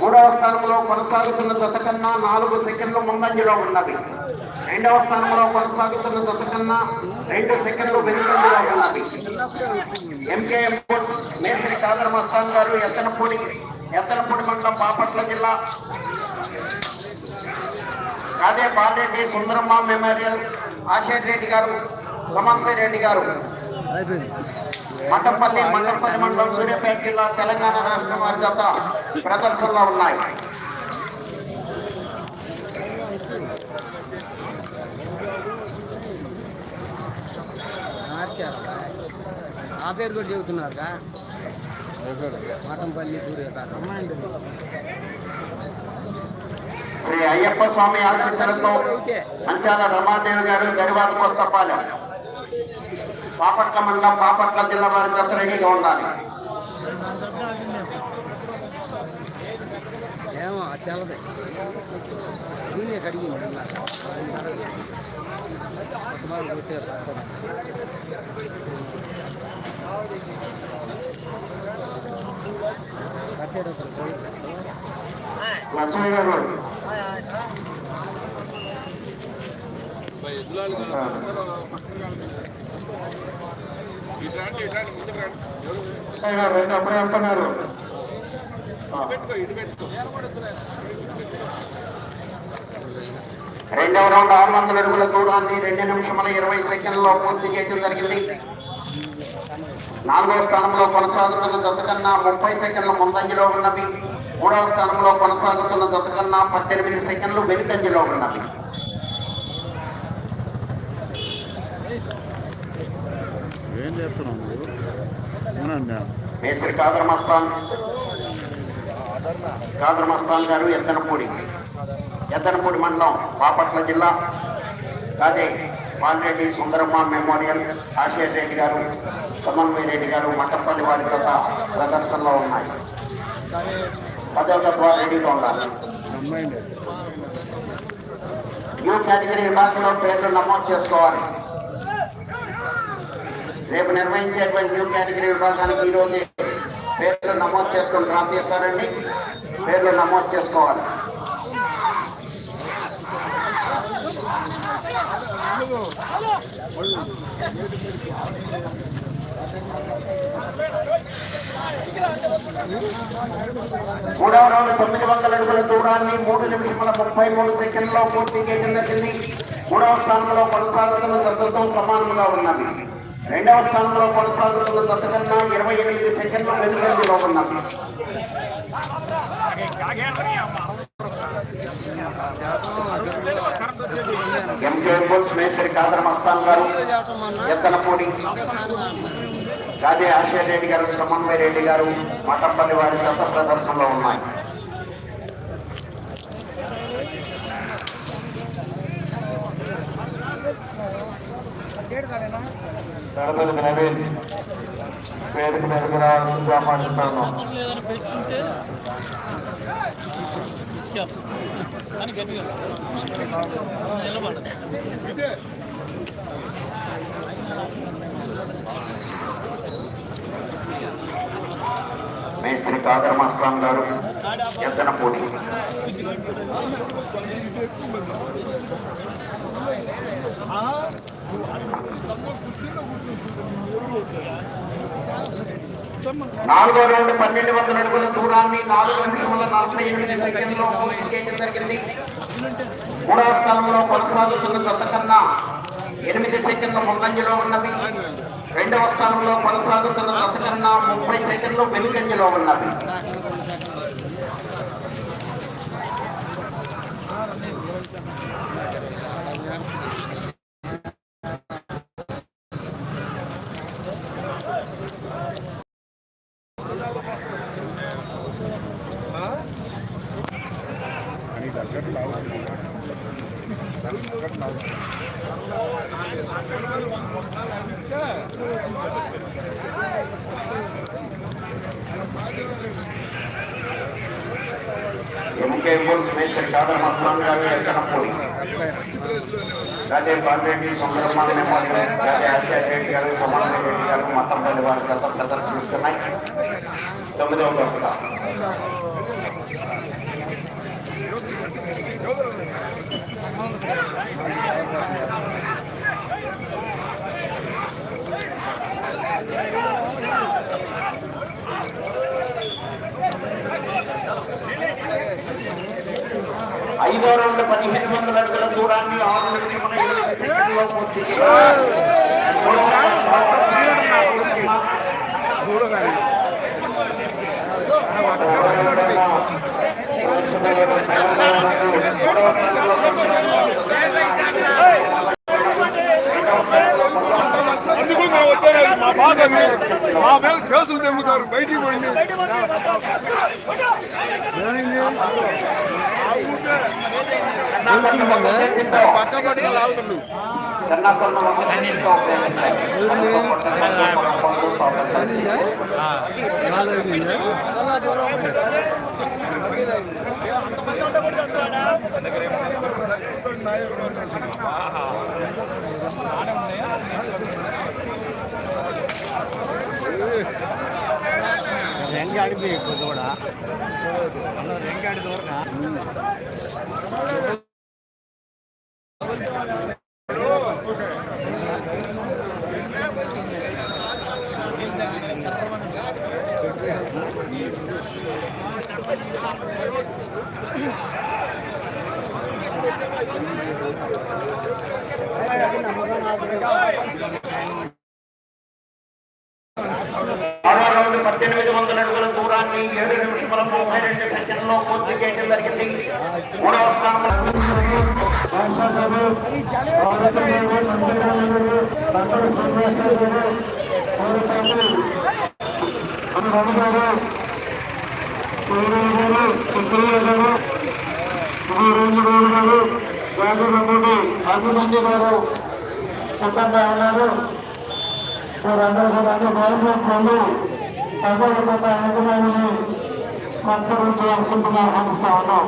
మూడవ స్థానంలో కొనసాగుతున్న జత కన్నా నాలుగు సెకండ్లు ముందంజలో ఉన్నవి. రెండవ స్థానంలో కొనసాగుతున్న జత కన్నా రెండు సెకండ్లు వెనుకంజలో ఉన్నవి. ఎంకేఎం మేస్త్రి కాదర్ మస్తాన్ గారు ఎత్తనపూడి ఎత్తనపూడి మండలం బాపట్ల జిల్లా. అదే బాలరెడ్డి సుందరమ్మ మెమోరియల్ ఆశేష్ రెడ్డి గారు సమంత రెడ్డి గారు. మఠంపల్లి మఠంపల్లి మండలం సూర్యాపేట జిల్లా తెలంగాణ రాష్ట్రం వారి జత ప్రదర్శనలో ఉన్నాయి. ఆ పేరు కూడా చెబుతున్నారుగా మఠంపల్లి సూర్యపేట. శ్రీ అయ్యప్ప స్వామి ఆశీస్సులతో మంచాల రమాదేవి గారు గరివాద కొత్తపాలెం. పాపట్ల మండలం పాపట్ల జిల్లా వారి జత రెడీగా ఉండాలి. ఏమో అది రెండు అప్పుడే వెళ్తున్నారు. రెండవ రౌండ్ ఆరు వందల అడుగుల దూరాన్ని రెండు నిమిషముల ఇరవై సెకండ్లలో పూర్తి చేయడం జరిగింది. నాలుగవ స్థానంలో కొనసాగుతున్న జత కన్నా ముప్పై సెకండ్ల ముందంజలో ఉన్నవి. మూడవ స్థానంలో కొనసాగుతున్న జత కన్నా పద్దెనిమిది సెకండ్లు వెనుకంజలో ఉన్నవి. ఏం అవునండి మేస్త్రి కాదర్ మస్తాన్. కాదర్ మస్తాన్ గారు ఎత్తనపూడి. ఎత్తనపూడి మండలం బాపట్ల జిల్లా. అదే వాల్రెడ్డి సుందరమ్మ మెమోరియల్ ఆశేష్ రెడ్డి గారు సమన్వయ రెడ్డి గారు మట్టపల్లి వారి జత ప్రదర్శనలో ఉన్నాయి. పదవ తత్వ రెడీగా ఉండాలి. న్యూ కేటగిరీ విభాగంలో పేర్లు నమోదు చేసుకోవాలి. రేపు నిర్వహించేటువంటి న్యూ కేటగిరీ విభాగానికి ఈ పేర్లు నమోదు చేసుకొని డ్రాప్ చేస్తారండి పేర్లు నమోదు చేసుకోవాలి. మూడవ రౌండ్ తొమ్మిది వందల అడుగుల దూరాన్ని మూడు నిమిషముల ముప్పై మూడు సెకండ్లో పూర్తి చేయడం జరిగింది. మూడవ స్థానంలో కొనసాగుతున్న దత్తతో సమానంగా ఉన్నవి. రెండవ స్థానంలో కొనసాగుతున్న దత్త కన్నా ఇరవై ఎనిమిది సెకండ్లు వెనుకంజలో ఉన్నవి ఎంకే మేస్త్రి కాదర్ మస్తాన్ గారు ఎత్తనపూడి గాదే ఆశయ రెడ్డి గారు సమన్వయ రెడ్డి గారు మఠంపల్లి వారి జత ప్రదర్శనలో ఉన్నాయి. తడపల్లి నవీన్ వేదిక మీదకి ఆహ్వానిస్తాను పెంచుంటే మేస్త్రి కాదర్ గారు గారు పోటీ? నాలుగో రౌండ్ పన్నెండు వందల అడుగుల దూరాన్ని నాలుగు నిమిషముల నలభై ఎనిమిది సెకండ్లో పూర్తి చేయడం జరిగింది. మూడవ స్థానంలో కొనసాగుతున్న జత కన్నా ఎనిమిది సెకండ్ల ముందంజలో ఉన్నవి. రెండవ స్థానంలో కొనసాగుతున్న జత కన్నా ముప్పై సెకండ్లు వెనుకంజలో ఉన్నవి. MK Bulls master Kadar Mastan garu Ekkanapudi రాజే బాలరెడ్డి సుందరమ్మ మెమోరియల్ రాజే ఆచార్య రెడ్డి గారు సమన్వయ రెడ్డి గారు మతంపల్లి వారి గత ప్రదర్శనిస్తున్నాయి తొమ్మిదవ తరగతి ఐదో రౌండ్ పదిహేను వందల అడుగుల దూరాన్ని ఆరు నిమిషముల ఎనిమిది సెకండ్లో పూర్తి చేశారు. మూడవ మూడవ స్థానంలో అందుకు మేము వచ్చారు మా బాధ అది. మా మీద కేసులు తెమ్ముతారు బయటికి పోయింది పక్క పట్టుకు లాగుతుండు చెన్నాకొండ వంగసంచితో ఉపయోగించాలి. ರೆಂಗಾಡಿದ್ವಿ ಕೂಡ ರೆಂಗಾಡಿದವ್ರನ್ನ ఆరో రౌండ్ పద్దెనిమిది వందల అడుగుల దూరాన్ని ఏడు నిమిషముల ముప్పై రెండు సెకండ్లో పూర్తి చేయడం జరిగింది మూడవ స్థానంలో అభినంది గారు సిద్ధంగా ఉన్నారు మీరందరూ కూడా గౌరవించండి ప్రజలకు యజమానిని సత్కరించవలసిందిగా ఆహ్వానిస్తా ఉన్నాం